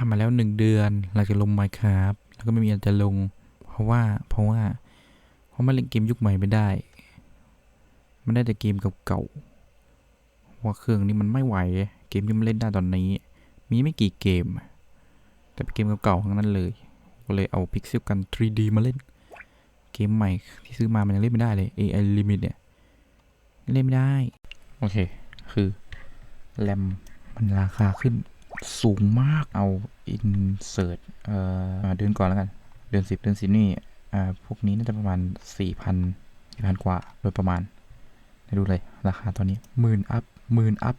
ผ่ามาแล้วหนึ่งเดือนเราจะลงไมค์ครับแล้วก็ไม่มีอันจะลง เพราะว่าเพราะว่าเพราะมันเล่นเกมยุคใหม่ไม่ได้ มันได้แต่เกมเก่าๆเพราว่าเครื่องนี้มันไม่ไหว เกมที่มันเล่นได้ตอนนี้ มีไม่กี่เกม แต่เป็นเกมเก่าๆทั้งนั้นเลย ก็เลยเอา Pixel กัน 3D มาเล่น เกมใหม่ที่ซื้อมามันยังเล่นไม่ได้เลย AI Limit เนี่ยเล่นไม่ได้ โอเค คือแรมมันราคาขึ้น สูงมากเอา insert เอ่อเดือนก่อนแล้วกัน เดือนสิบเดือนสิบนี่อ่าพวกนี้น่าจะประมาณสี่พันสี่พันกว่า โดยประมาณดูเลย ราคาตอนนี้หมื่นอัพหมื่นอัพ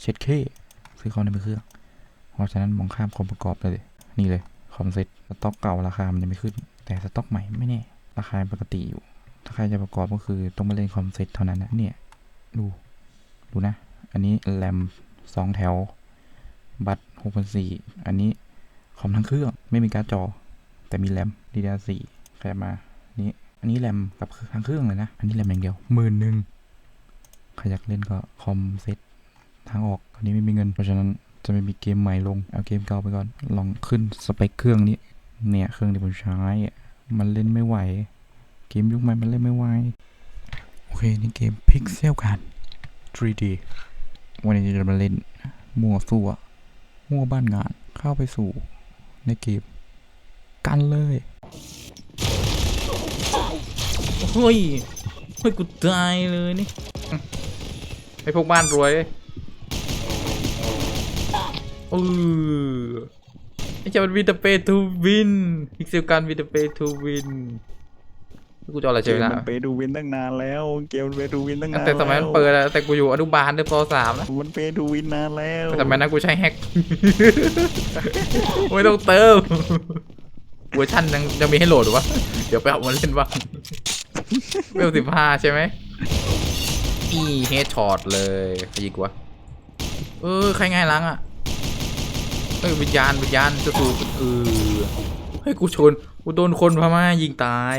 เช็ดเคซื้อเขาในมือเครื่อง เพราะฉะนั้นมองข้ามคนประกอบไปเลย นี่เลย คอมเซ็ตสต็อกเก่าราคามันยังไม่ขึ้น แต่สต็อกใหม่ไม่แน่ ราคาปกติอยู่ ถ้าใครจะประกอบก็คือต้องมาเล่นคอมเซ็ตเท่านั้นนะเนี่ย ดู ดูนะ อันนี้แรมสองแถว บัตรหกพันสี่อันนี้คอมทั้งเครื่องไม่มีการ์ดจอ แต่มีแรม DDR4 แค่มานี้อันนี้แรมกับทั้งเครื่องเลยนะ อันนี้แรมอย่างเดียวหมื่นหนึ่งใครอยากเล่นก็คอมเซ็ตทางออกตอนนี้ไม่มีเงิน เพราะฉะนั้นจะไม่มีเกมใหม่ลง เอาเกมเก่าไปก่อน ลองขึ้นสเปคเครื่องนี้ เนี่ยเครื่องที่ผมใช้ มันเล่นไม่ไหว เกมยุคใหม่มันเล่นไม่ไหว โอเค นี่เกม Pixel กัน 3D วันนี้จะมาเล่นมั่วซั่ว มั่วบ้านงานเข้าไปสู่ในเกมกันเลยเฮ้ยเฮ้ยกูตายเลยนี่ไอพวกบ้านรวยเออไอเจ้ามันวิตาเปทูวินพิกเซลการวิตาเปทูวิน กูจะเอาอะไรเกใช่ไหมมมัล่ะนไปดูวินตั้งนานแล้ว เกมมันไปดูวินตั้งนานแต่สมัยมันเปิดอะแต่กูอยู่อนุบาลด้วยปสามนะมันไปดูวินนานแล้วแต่สมัยนั้นกูใช้แฮก ไม่ต้องเติมเวอร์ชันยังยังมีให้โหลดหรือวะเดี๋ยวไปเอามาเล่นบ้างเวลสิบห้าใช่ไหมอีเฮดช็อตเลยใครยิงกูวะเออใครง่ายล้างอะเฮ้ยวิญญาณวิญญาณจะสูเออเฮ้ยกูชนกูโดนคนพม่ายิงตาย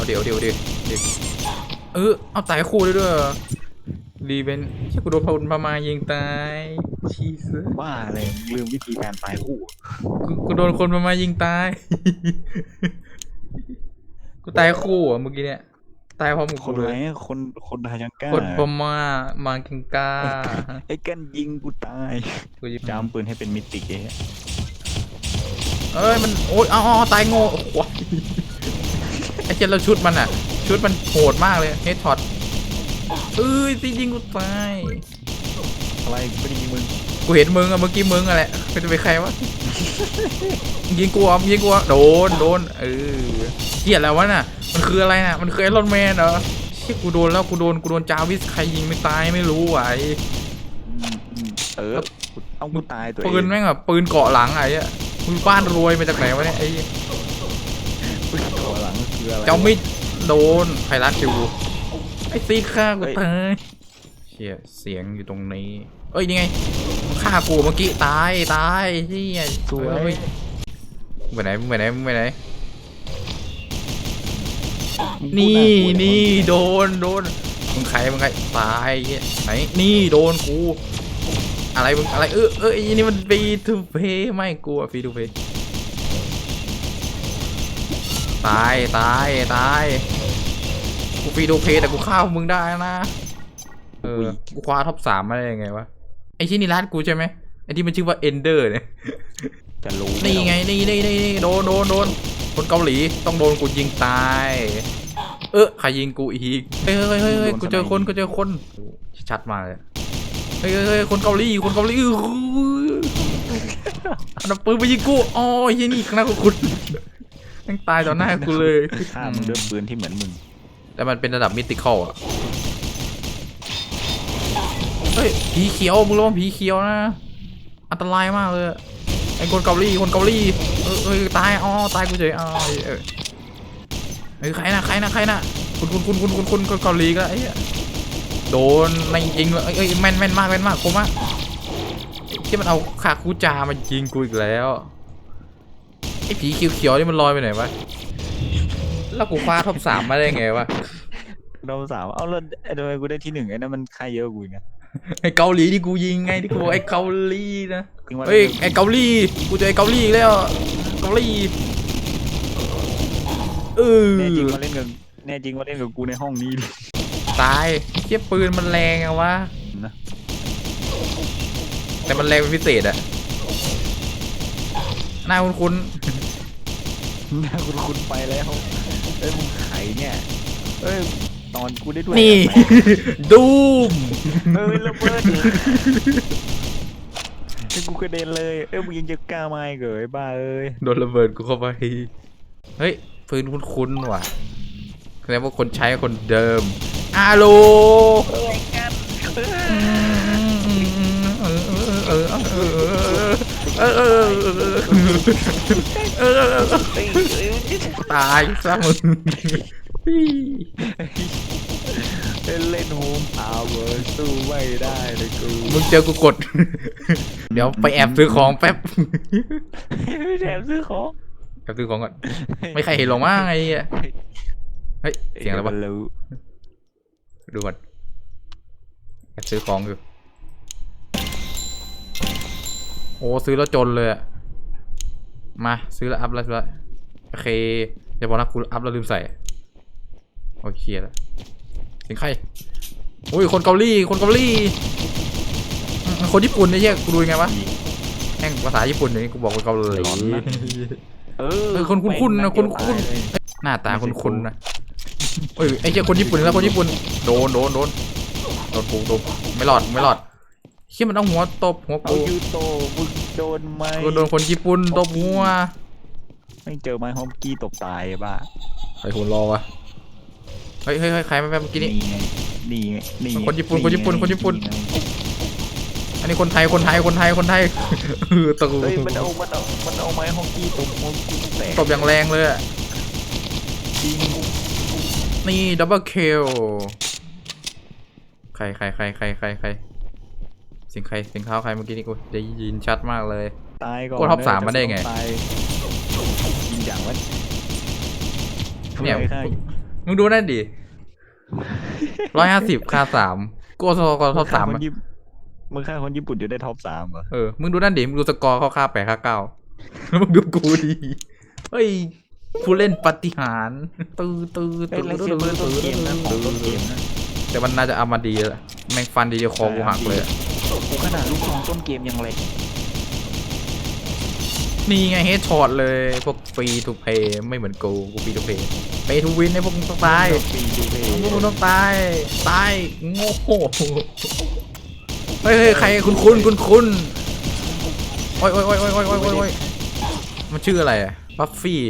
เอาเดี๋ยวเดี๋ยวเดี๋ยวเดี๋ยวเออเอาตายคู่ได้ด้วยเหรอดีเป็นใช่กูโดนพลพม่ายิงตายชีสบ้าเลยลืมวิธีการตายคู่กูกูโดนคนพม่ายิงตาย กูตายคู่อะเมื่อกี้เนี่ยตายพร้อมกับคกูนเลไหนยคนคนไทยยังกล้าคนพม่ามากิงกาไอ้กันยิงกูตายกูยิบจามปืนให้เป็นมิติเอ้เอ้ยมันโอ๊ยเอ๋อาตายโง่โอ้โหไอ้เจนเราชุดมันอะ ชุดมันโหดมากเลยเฮดช็อตเอ้ยจริงๆกูตายอะไรไม่ได้ยิงมึงกูเห็นมึงอะเมื่อกี้มึงอะแหละเป็นไปใครวะยิงกูอะยิงกูอะโดนโดนเออเกลียดแล้ววะน่ะ มันคืออะไรน่ะ มันคือไอรอนแมนเหรอเชี่ยกูโดนแล้วกูโดนกูโดนจาวิสใครยิงไม่ตายไม่รู้อะไอ้อืมอืมเออเอากูตายตัวเอปืนงแม่งแบบปืนเกาะหลังไอ้อะมึงบ้านรวยมาจากไหนวะเนี่ยไอ้ เจ้ามิดโดนไพรัสคิวไอ้ซีดฆ่ากูเฮ้ยตายเชี่ยเสียงอยู่ตรงนี้ เอ้ยนี่ไงมึงฆ่ากูเมื่อกี้ตายตายเฮียสวเอ้ยยมึงไปไหนมึงไปไหนมึงไปไหนมึงพูดนี่ากลัวนี่โดนโดนมึงใครมึงใครตายเหี้ยไหนนี่โดนกู อะไรมึงอะไรเออเออไอ้นี่มันฟีทูเพย์ไม่กลัวฟีทูเพย์ ตายตายตายกูฟีทูเพย์แต่กูฆ่าพวกมึงได้นะเออกูคว้าท็อปสามมาได้ยังไงวะไอ้ที่นี่ร้านกูใช่ไหมไอ้ที่มันชื่อว่าเอนเดอร์เนี่ยจะรู้นี่ไงนี่นี่นี่นี่โดนโดนโดนคนเกาหลีต้องโดนกูยิงตาย เออใครยิงกูอีกเฮ้ยเฮ้ยเฮ้ยเฮ้ยกูเจอคนกูเจอคนชัดมากเลยเฮ้ยเฮ้ยเฮ้ยคนเกาหลีคนเกาหลีอื้อหืออันนั้นปืนไปยิงกูอ๋อไอ้นี่ข้างหน้ากูคุณแม่งตายต่อหน้ากูเลยฆ่ามึงด้วยปืนที่เหมือนมึง แต่มันเป็นระดับมิติคอลอะเฮ้ยผีเขียวมึงระวังผีเขียวนะ อันตรายมากเลยอะไอ้คนเกาหลีคนเกาหลีเออเออตายอ๋อตายกูเฉยอ๋อเออเฮ้ยใครนะใครนะใครนะคุณคุณคุณคุณคุณคุณคนเกาหลีก็ไอ้เหี้ยโดนในยิงเลยเอ้ยเอ้ยแม่นแม่นมากแม่นมากคมมากที่มันเอาขาคูจามายิงกูอีกแล้วไอ้ผีเขียวๆนี่มันลอยไปไหนวะแล้วกูคว้าท็อปสามมาได้ไงวะเราสาวเอาแล้วไอ้ทำไมกูได้ที่หนึ่งไอ้นั่นมันค่าเยอะกว่ากูอีกนะไอ้เกาหลีที่กูยิงไงที่กูบอกไอ้เกาหลีนะจริงว่าเฮ้ยไอ้เกาหลีกูเจอไอ้เกาหลีอีกแล้วเกาหลีเออแน่จริงมาเล่นกับแน่จริงมาเล่นกับกูในห้องนี้ดิตายเทียบปืนมันแรงอะวะนะแต่มันแรงเป็นพิเศษอะ หน้าคุ้นหน้าคุณคุณไปแล้วเอ้ยมึงไขเนี่ยเอ้ยตอนกูได้ด้วยๆนี่แดูมเอ้ยระเบิดไอ้กูกระเด็นเลยเอ้ยมึงยังจะกล้ามาอีกเหรอไอ้บ้าเอ้ยโดนระเบิดกูเข้าไปเฮ้ยปืนคุ้นๆว่ะแสดงว่าคนใช้คนเดิมอาโลเอ้ยกันเออเออเออเออเออ ตายซะมึงเล่นเล่โฮมพาวเวอร์สู้ไม่ได้เลยกูมึงเจอกูกด เดี๋ยวไปแอบซื้อของแป๊บไม่แอบซื้อของแอบซื้อของก่อนไม่ใครเห็นหรอกมั้งไอ้เฮ้ยเสียงอะไรบ้างดูก่อนแอบซื้อของอยู่ โอ้ซื้อแล้วจนเลยอะมาซื้อแล้วอัพแล้วซื้อแล้วโอเคอย่าบอกนะกูอัพแล้วลืมใส่โอเคแล้วเสียงใครอุ้ยคนเกาหลีคนเกาหลีอืมคนญี่ปุ่นไอ้เหี้ยกูดูยังไงวะแม่งภาษาญี่ปุ่นนี่กูบอกว่าเกาหลีเอเออคนคุ้นๆนะคนคุ้นหน้าตาคนคนๆนะเอ้ยไอ้เจ้าคนญี่ปุ่นแล้วคนญี่ปุ่นโดนโดนโดนโดนปูโดนไม่รอดไม่รอด เชี่ยมันเอาหัวตบหัวเอาปูยูโตมึงโดนไหมกูโดนคนญี่ปุ่นตบหัวไม่เจอไม้ฮอมกี้ตบตายไอ้บ้าไอ้หุ่นรอวะเฮ้ยเฮ้ยเฮ้ยใครมาแบบเมื่อกี้นี้นี่ไงนี่ไงนี่ไงคนญี่ปุ่นคนญี่ปุ่นไงคนญี่ปุ่น ไงอันนี้คนไทยคนไทยคนไทยคนไทยเออตะกูเฮ้ยมันเอามันเอามันเอาไม้ฮอมกี้ตบหัวกูแตกตบอย่างแรงเลยอะจริงนี่ดับเบิลคิลใครใครใครใครใครใคร เสียงใครเสียงเท้าใครเมื่อกี้นี้กูได้ยินชัดมากเลย ตายก่อนกดท็อปสามมาได้ไง ตายยิงอย่างวะเนี่ยช่วฆ่ามึงดูนั่นดิร้อยห้าสิบค่าสามกูเอาสกอร์ท็อปสามมึงอะฆ่คนญี่ปุ่นมึงฆ่าคนญี่ปุ่นอยู่ได้ท็อปสามเหรอเออมึงดูนั่นดิมึงดูสกอร์เขาค่าแปดค่าเก้าแล้วมึงดูกูดิเฮ้ยผู้เล่นปฏิหารย์ตื้อตื้อเอ้ตื้ยอไลท์เซตื้อเบอร์ต้นเกมนะของต้นเกมนะแต่มันน่าจะเอามาดีแหละแม่งฟันดีเดียวคอกูหักเลยอะกูข นาดลูกซองต้นเกมยังแรงนี่ไงเฮดช็อตเลยพวกฟรีทูเพย์ไม่เหมือนกูกูฟรีทูเพย์เปทูวินไอ้พวกมึงต้องตายฟรีทูเพย์พวกมึงต้องตายตายโง่เฮ้ยเฮ้ยใครคุณคุณคุณคุณโอ้ยโอ้ยโอ้ยโอ้ยโอ้ยโอ้ยโอ้ยมันชื่ออะไรบัฟฟี่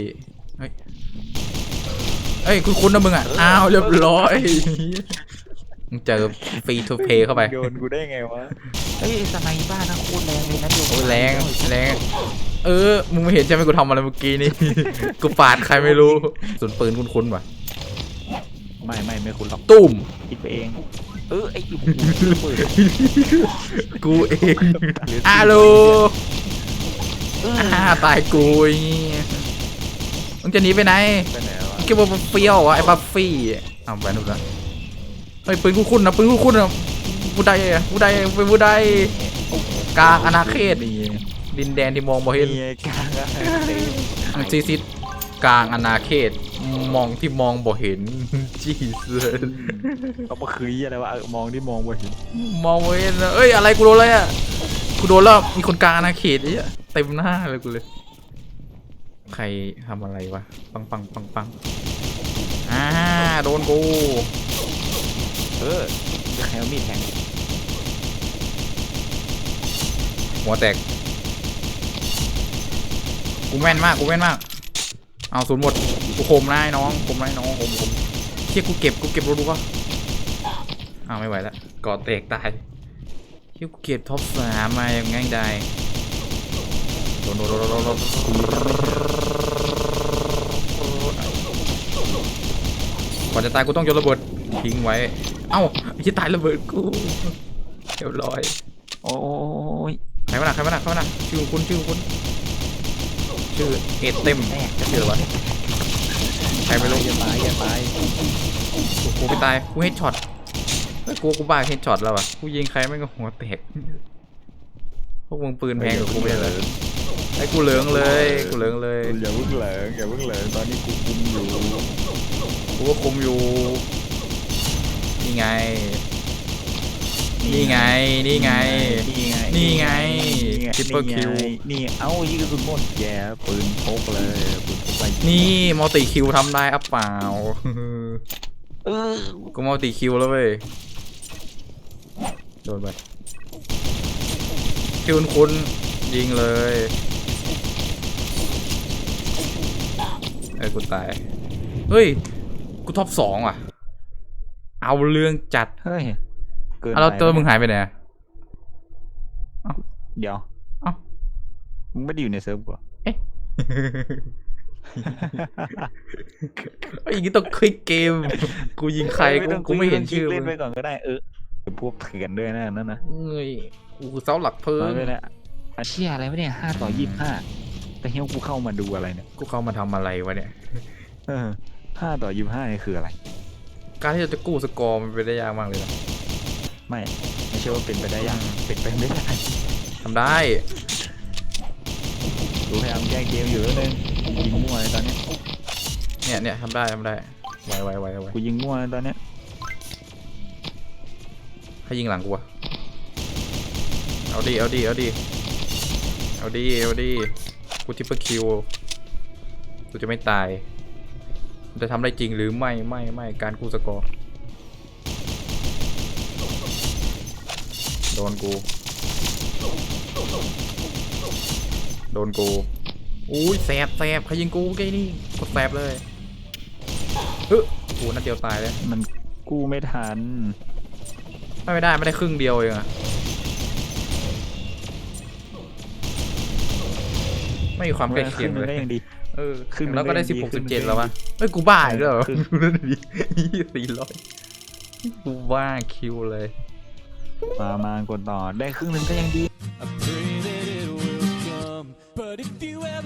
เฮ้ยคุณคุณนะมึงอะอ้าวเรียบร้อย มึงเจอฟรีทูเพย์เข้าไปโยนกูได้ไงวะเฮ้ยสไนบ้านะโคตรแรงเลยนะโยนโอ้ยแรงแรงเออมึงไม่เห็นใช่ไหมกูทำอะไรเมื่อกี้นี่กูปาดใครไม่รู้ส่วนปืนคุ้นๆว่ะไม่ไม่ไม่คุณหรอกตุ้มคิดไปเองเออไอ้เปิดกูเองอาโลอ่าตายกูไอ้เหี้ยมึงจะหนีไปไหนไปไหนวะมึงคิดว่ามันเฟี้ยววะไอ้บัฟฟี่เอาไปนู่นละเฮ้ยปืนคุ้นๆนะปืนคุ้นๆนะผู้ใดอะผู้ใดเป็นผู้ใดกลางอาณาเขตนี่ดินแดนที่มองบ่เห็นมีไอ้กลางอะซีซิดกลางอาณาเขตมองที่มองบ่เห็นจีเซเขามาคืออะไรวะเออมองที่มองว่าเห็นมองบ่เห็นอะเอ้ยอะไรกูโดนอะไรอะกูโดนแล้วมีคนกลางอาณาเขตไอ้เหี้ยเต็มหน้าเลยกูเลย ใครทำอะไรวะปังปังปังปังอ่าโดนกู เออจะแคลมีดแทงหัวแตก กูแม่นมาก กูแม่นมาก เอาศูนย์หมด กูคมนายน้องคมนายน้องคมคมเชี่ยกูเก็บ กูเก็บรู้ดูวะอ้าวไม่ไหวแล้วก่อดแตกตายเชี่ยกูเก็บท็อปสามมาอย่างง่ายได้โดนโดนโดนโดนโดนก่อนจะตายกูต้องโยนระเบิด ทิ้งไว้ เอ้าไอ้ที่ตายระเบิดกูเรียบร้อย โอ้ยใครมาหนักใครมาหนักใครมาหนักชื่อคุณชื่อคุณชื่อเอเต็มแตกจะชื่ออะไรวะใครไม่รู้อย่าตายอย่าตายกูกูไม่ตายกูเฮดช็อตเฮ้ยกลัวกูบ้าเฮดช็อตแล้วอะกูยิงใครไม่งก็หัวแตกพวกมึงปืนแพงกว่ากูไม่เหรอไอ้กูเหลืองเลยกูเหลืองเลยอย่าเพิ่งเหลิงอย่าเพิ่งเหลิงตอนนี้กูคุมอยู่กูก็คุมอยู่ นี่ไง นี่ไง นี่ไง นี่ไงนี่ไงนี่ไง Triple นี่ไง kill นี่เอ้ายิงกระสุนหมดแย่ปืนพกเลยปืนพกไปนี่มัลติคิวทำได้อัปเปล่าเออกูมัลติคิวแล้วเว้ยโดนไปคิวคุณยิงเลยเอ้ยกูตาย เฮ้ย กูท็อปสองว่ะ เอาเรื่องจัดเฮ้ยเกินอะแล้วไปตัวมึงหายไปไหนอะเดี๋ยวเอ้า มึงไม่ได้อยู่ในเซิร์ฟกูเหรอเอ๊ะไอ้ยอยางงี้ต้องคลิกเกม กูยิงใครกูต้องกูไม่เห็นชื่อเล่มึนงไปก่อนก็ได้เออเดี๋ยวพวกเถื่อนด้วยนะนั่นนะเอ้ยกูคือเสาหลักเพิ่ตอนมนี้นะอาเชียอะไรวะเนี่ยห้าต่อยี่สิบห้าแต่เฮียกูเข้ามาดูอะไรเนี่ยกูเข้ามาทำอะไรวะเนี่ยเออห้าต่อยี่สิบห้านี่คืออะไร การที่เราจะกู้สกอร์มันเป็นได้ยากมากเลยนะไม่ไม่ใช่ว่าเป็นไปได้ยังเป็นไปไม่ได้ทำได้กูพยายามแก้เกมอยู่แล้วนึงยิงมั่วเลยตอนเนี้ยเนี่ยเนี่ยทำได้ทำได้ไวไวไวไวกูยิงมั่วเลยตอนเนี้ยให้ยิงหลังกูอะเอาดีเอาดีเอาดีเอาดีเอาดีกูทิปเปอร์คิวกูจะไม่ตายมัน จะทำได้จริงหรือไม่ไม่ไม่การกู้สกอร์โดนกู โดนกู อุ้ยแสบแสบใครยิงกูแกนี่กดแสบเลยเฮ้ยกูนัดเดียวตายเลยมันกู้ไม่ทันไม่ไม่ได้ไม่ได้ครึ่งเดียวเองอะไม่มีความใกล้เคียงขึ้นเลยก็ยังดี เออครึ่งหนึ่งแล้วก็ได้ก็สิยับงหดีกครึ่สิบงหนึ่เจ็ดงแล้ววะเอ้ยกูบ้าอีกแล้วเหรอครึ่งดูนั่นดิสี่ร้อยกูบ้าคิวเลย มามากดต่อได้ครึ่งหนึงก็ยังดี I pray that it will come. But if you ever